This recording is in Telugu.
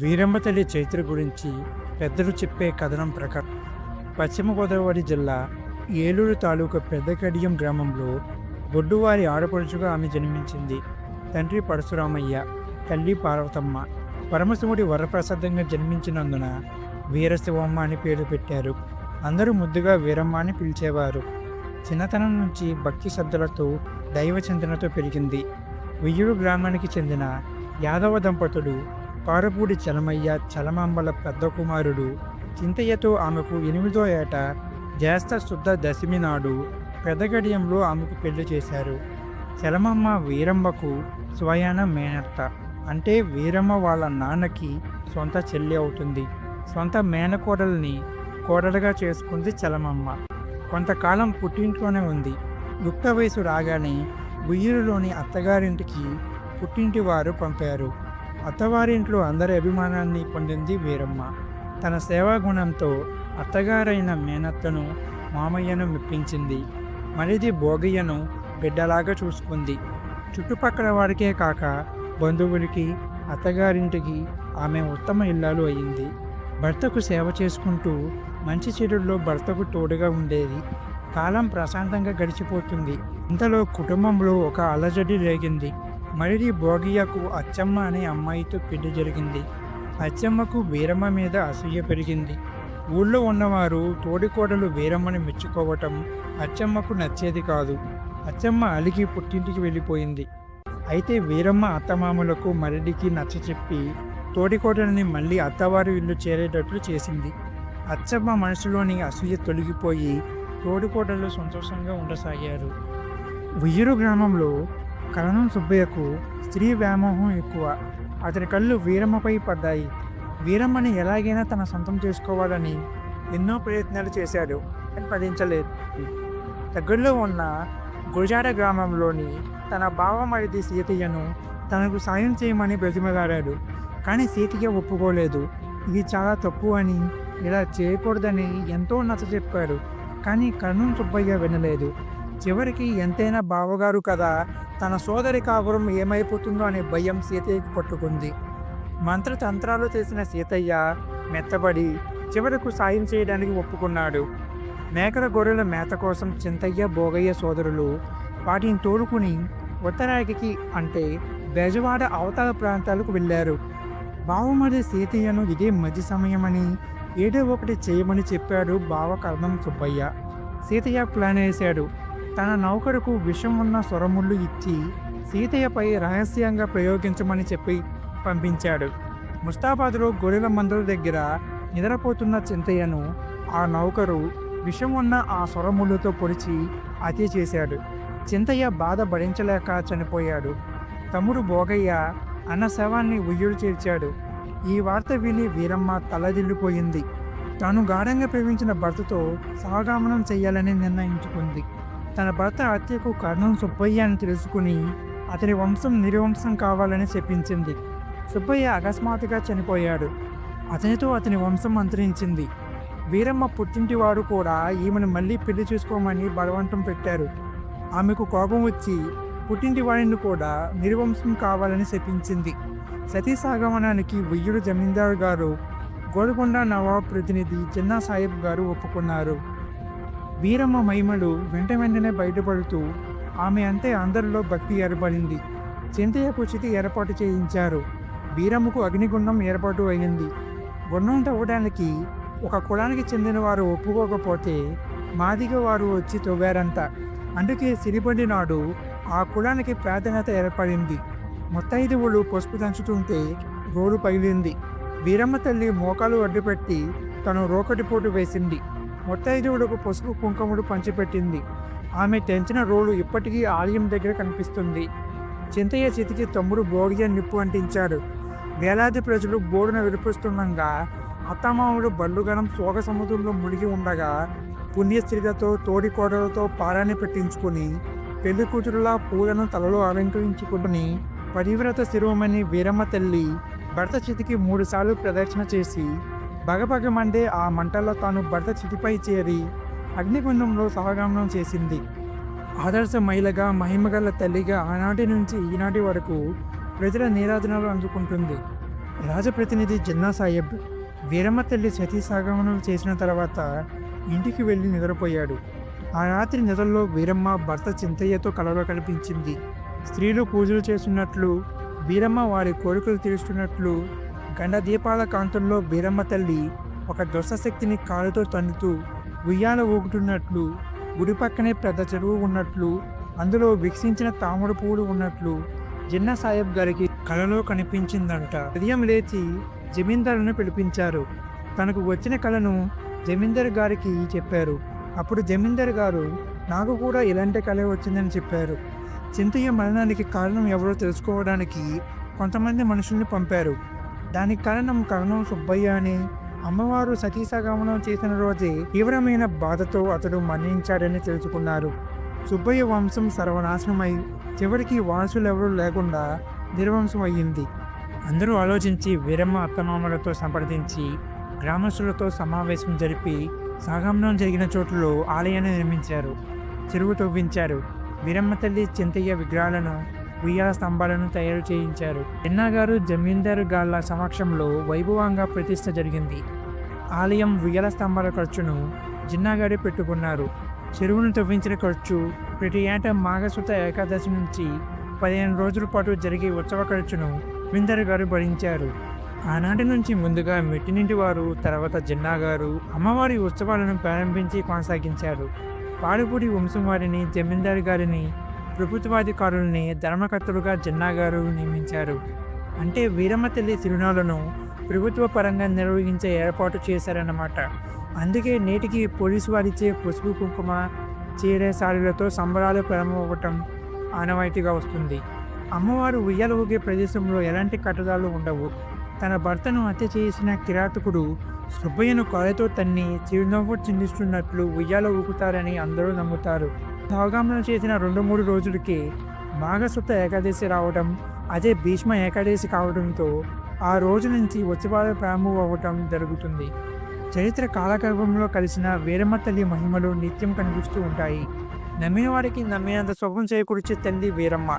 వీరమ్మ తల్లి చైత్ర గురించి పెద్దలు చెప్పే కథనం ప్రకారం పశ్చిమ గోదావరి జిల్లా ఏలూరు తాలూకా పెద్దకడియం గ్రామంలో బొడ్డువారి ఆడపడుచుగా ఆమె జన్మించింది. తండ్రి పరశురామయ్య తల్లి పార్వతమ్మ పరమశివుడి వరప్రసాదంగా జన్మించినందున వీరశివమ్మ అని పేరు పెట్టారు. అందరూ ముద్దుగా వీరమ్మ అని పిలిచేవారు. చిన్నతనం నుంచి భక్తి శ్రద్ధలతో దైవ చింతనతో పెరిగింది. వియ్యూరు గ్రామానికి చెందిన యాదవ దంపతుడు పారపూడి చలమయ్య చలమాంబల పెద్ద కుమారుడు చింతయ్యతో ఆమెకు ఎనిమిదో ఏట జ్యేష్ఠ శుద్ధ దశమి నాడు పెదగడియంలో ఆమెకు పెళ్ళి చేశారు. చలమమ్మ వీరమ్మకు స్వయాన మేనత్త. అంటే వీరమ్మ వాళ్ళ నాన్నకి సొంత చెల్లి అవుతుంది. సొంత మేనకోడల్ని కోడలుగా చేసుకుంది చలమమ్మ. కొంతకాలం పుట్టింట్లోనే ఉంది. గుప్త వయసు రాగానే బుయ్యూరులోని అత్తగారింటికి పుట్టింటి వారు పంపారు. అత్తవారింట్లో అందరి అభిమానాన్ని పొందింది వీరమ్మ. తన సేవా గుణంతో అత్తగారైన మేనత్తను మామయ్యను మెప్పించింది. మరిది భోగయ్యను బిడ్డలాగా చూసుకుంది. చుట్టుపక్కల వారికే కాక బంధువులకి అత్తగారింటికి ఆమె ఉత్తమ ఇల్లాలు అయింది. భర్తకు సేవ చేసుకుంటూ మంచి చెడుల్లో భర్తకు తోడుగా ఉండేది. కాలం ప్రశాంతంగా గడిచిపోతుంది. ఇంతలో కుటుంబంలో ఒక అలజడి రేగింది. మరిది భోగియకు అచ్చమ్మ అనే అమ్మాయితో పెళ్ళి జరిగింది. అచ్చమ్మకు వీరమ్మ మీద అసూయ పెరిగింది. ఊళ్ళో ఉన్నవారు తోడికోడలు వీరమ్మని మెచ్చుకోవటం అచ్చమ్మకు నచ్చేది కాదు. అచ్చమ్మ అలిగి పుట్టింటికి వెళ్ళిపోయింది. అయితే వీరమ్మ అత్తమామలకు మరిడికి నచ్చ చెప్పి తోడికోడలని మళ్ళీ అత్తవారి ఇల్లు చేరేటట్లు చేసింది. అచ్చమ్మ మనసులోని అసూయ తొలగిపోయి తోడికోడలు సంతోషంగా ఉండసాగారు. ఉయ్యూరు గ్రామంలో కరణం సుబ్బయ్యకు స్త్రీ వ్యామోహం ఎక్కువ. అతని కళ్ళు వీరమ్మపై పడ్డాయి. వీరమ్మని ఎలాగైనా తన సొంతం చేసుకోవాలని ఎన్నో ప్రయత్నాలు చేశాడు. కానీ ఫలించలేదు దగ్గరలో ఉన్న గురజాడ గ్రామంలోని తన బావమరిది సీతయ్యను తనకు సాయం చేయమని బ్రతిమలాడాడు. కానీ సీతయ్య ఒప్పుకోలేదు. ఇది చాలా తప్పు అని ఇలా చేయకూడదని ఎంతో నచ్చ చెప్పాడు. కానీ కర్ణం సుబ్బయ్య వినలేదు. చివరికి ఎంతైనా బావగారు కదా తన సోదరి కాపురం ఏమైపోతుందో అనే భయం సీతయ్యకు పట్టుకుంది. మంత్రతంత్రాలు చేసిన సీతయ్య మెత్తబడి చివరకు సాయం చేయడానికి ఒప్పుకున్నాడు. మేకల గొర్రెల మేత కోసం చింతయ్య భోగయ్య సోదరులు వాటిని తోడుకుని ఉత్తరాఖికి అంటే బెజవాడ అవతల ప్రాంతాలకు వెళ్ళారు. బావమరి సీతయ్యను ఇదే మధ్య సమయమని ఏదో ఒకటి చేయమని చెప్పాడు బావ కర్ణం సుబ్బయ్య. సీతయ్య ప్లాన్ వేశాడు తన నౌకరుకు విషం ఉన్న సొరముళ్ళు ఇచ్చి సీతయ్యపై రహస్యంగా ప్రయోగించమని చెప్పి పంపించాడు. ముస్తాబాద్లో గొర్రెల మందుల దగ్గర నిద్రపోతున్న చింతయ్యను ఆ నౌకరు విషం ఉన్న ఆ సొరముళ్ళతో పొడిచి హత్య చేశాడు. చింతయ్య బాధ భరించలేక చనిపోయాడు. తమ్ముడు భోగయ్య అన్న శవాన్ని ఉయ్యూరు చేర్చాడు ఈ వార్త విని వీరమ్మ తలదిల్లిపోయింది. తాను గాఢంగా ప్రేమించిన భర్తతో సహగమనం చేయాలని నిర్ణయించుకుంది. తన భర్త హత్యకు కారణం సుబ్బయ్య అని తెలుసుకుని అతని వంశం నిర్వంశం కావాలని చెప్పించింది. సుబ్బయ్య అకస్మాత్తుగా చనిపోయాడు. అతనితో అతని వంశం అంతరించింది. వీరమ్మ పుట్టింటివారు కూడా ఈమెను మళ్ళీ పెళ్ళి చేసుకోమని బలవంతం పెట్టారు. ఆమెకు కోపం వచ్చి పుట్టింటి వాడిని కూడా నిర్వంశం కావాలని శపించింది సతీసాగమనానికి వెయ్యుడు జమీందారు గారు గోల్కొండ నవాబ్ ప్రతినిధి జిన్నా సాహెబ్ గారు ఒప్పుకున్నారు. వీరమ్మ మహిమలు వెంట వెంటనే బయటపడుతూ ఆమె అంతే అందరిలో భక్తి ఏర్పడింది. చింతయ్యకు చితి ఏర్పాటు చేయించారు. వీరమ్మకు అగ్నిగుండం ఏర్పాటు అయింది. గుండం తవ్వడానికి ఒక కులానికి చెందిన వారు ఒప్పుకోకపోతే మాదిగ వారు వచ్చి తవ్వారంట. అందుకే సిరిబండి నాడు ఆ కులానికి ప్రాధాన్యత ఏర్పడింది. ముత్తైదువులు పసుపు దంచుతుంటే రోడ్డు పగిలింది. వీరమ్మ తల్లి మోకాలు అడ్డుపెట్టి తను రోకటి పోటు వేసింది. ముత్తైదువులకు పసుపు కుంకుముడు పంచిపెట్టింది. ఆమె తెంచిన రోలు ఇప్పటికీ ఆలయం దగ్గర కనిపిస్తుంది. చింతయ్య చితికి తమ్ముడు భోగియ నిప్పు అంటించాడు. వేలాది ప్రజలు బోడున విడిపిస్తుండగా అత్తమాముడు బళ్ళుగణం శోక సముద్రంలో మునిగి ఉండగా పుణ్యస్త్రీలతో తోడికోడలతో పారాన్ని పెట్టించుకుని పెళ్ళి కూతురులా పూలను తలలో అలంకరించుకుని పరివ్రత శిరోమణి వీరమ్మ తల్లి భర్త చితికి మూడుసార్లు ప్రదక్షిణ చేసి భగభగమండే ఆ మంటల్లో తాను భర్త చితిపై చేరి అగ్నిగుండంలో సహగమనం చేసింది. ఆదర్శ మహిళగా మహిమగల తల్లిగా ఆనాటి నుంచి ఈనాటి వరకు ప్రజల నీరాజనాలు అందుకుంటుంది. రాజప్రతినిధి జిన్నా సాహెబ్ వీరమ్మ తల్లి సతీసాగమనం చేసిన తర్వాత ఇంటికి వెళ్ళి నిద్రపోయాడు. ఆ రాత్రి నిద్రలో వీరమ్మ భర్త చింతయ్యతో కలలో కనిపించింది. స్త్రీలు పూజలు చేస్తున్నట్లు వీరమ్మ వారి కోరికలు తీరుస్తున్నట్లు గండదీపాల కాంతంలో కాంతుల్లో తల్లి ఒక దుష్టశక్తిని కాలుతో తన్నుతూ ఉయ్యాల ఊగుతున్నట్లు గుడి పక్కనే పెద్ద చెరువు ఉన్నట్లు అందులో వికసించిన తామర పువ్వులు ఉన్నట్లు జిన్న సాహెబ్ గారికి కలలో కనిపించిందంట. ఉదయం లేచి జమీందారును పిలిపించారు. తనకు వచ్చిన కళను జమీందారు గారికి చెప్పారు. అప్పుడు జమీందార్ గారు నాకు కూడా ఇలాంటి కళ వచ్చిందని చెప్పారు. చింతయ్య మరణానికి కారణం ఎవరో తెలుసుకోవడానికి కొంతమంది మనుషుల్ని పంపారు. దానికి కారణం కరణం సుబ్బయ్య అని అమ్మవారు సతీసాగమనం చేసిన రోజే తీవ్రమైన బాధతో అతడు మరణించాడని తెలుసుకున్నారు. సుబ్బయ్య వంశం సర్వనాశనమై చివరికి వారసులెవరూ లేకుండా నిర్వంశం అయ్యింది అందరూ ఆలోచించి వీరమ్మ అత్తమామలతో సంప్రదించి గ్రామస్తులతో సమావేశం జరిపి సాగమనం జరిగిన చోటులో ఆలయాన్ని నిర్మించారు. చెరువు తవ్వించారు. వీరమ్మ తల్లి చింతయ్య విగ్రహాలను ఉయ్యాల స్తంభాలను తయారు చేయించారు. ఎన్నాగారు జమీందారు గాళ్ళ సమక్షంలో వైభవంగా ప్రతిష్ట జరిగింది. ఆలయం ఉయ్యాల స్తంభాల ఖర్చును జిన్నాగారే పెట్టుకున్నారు. చెరువును తవ్వించిన ఖర్చు ప్రతి ఏటా మాఘసుత ఏకాదశి నుంచి పదిహేను రోజుల పాటు జరిగే ఉత్సవ ఖర్చును విందర్ గారు భరించారు. ఆనాటి నుంచి ముందుగా మెట్టినింటి వారు తర్వాత జిన్నా గారు అమ్మవారి ఉత్సవాలను ప్రారంభించి కొనసాగించారు. పాడుపూడి వంశం వారిని జమీందారు గారిని ప్రభుత్వాధికారుల్ని ధర్మకర్తలుగా జిన్నా గారు నియమించారు. అంటే వీరమ్మ తల్లి తిరునాళ్ళను ప్రభుత్వ పరంగా నిర్వహించే ఏర్పాటు చేశారన్నమాట. అందుకే నేటికి పోలీసు వారిచ్చే పసుపు కుంకుమ చీర సారీలతో సంబరాలు ప్రారంభమవ్వటం ఆనవాయితీగా వస్తుంది. అమ్మవారు ఉయ్యాల ఊగే ప్రదేశంలో ఎలాంటి కట్టడాలు ఉండవు. తన భర్తను హత్య చేసిన కిరాతకుడు సుబ్బయ్యను కాయతో తన్ని చిరునవ్వు చిందిస్తున్నట్లు ఉయ్యాల ఊపుతారని అందరూ నమ్ముతారు. సాగామనం చేసిన రెండు మూడు రోజులకి మాఘసుప్త ఏకాదశి రావడం అదే భీష్మ ఏకాదశి కావడంతో ఆ రోజు నుంచి ఉత్సవాలు ప్రారంభం అవ్వటం జరుగుతుంది. చరిత్ర కాలగర్భంలో కలిసిన వీరమ్మ తల్లి మహిమలు నిత్యం కనిపిస్తూ ఉంటాయి. నమ్మిన వారికి నమ్మినంత శుభం చేకూర్చే తల్లి వీరమ్మ.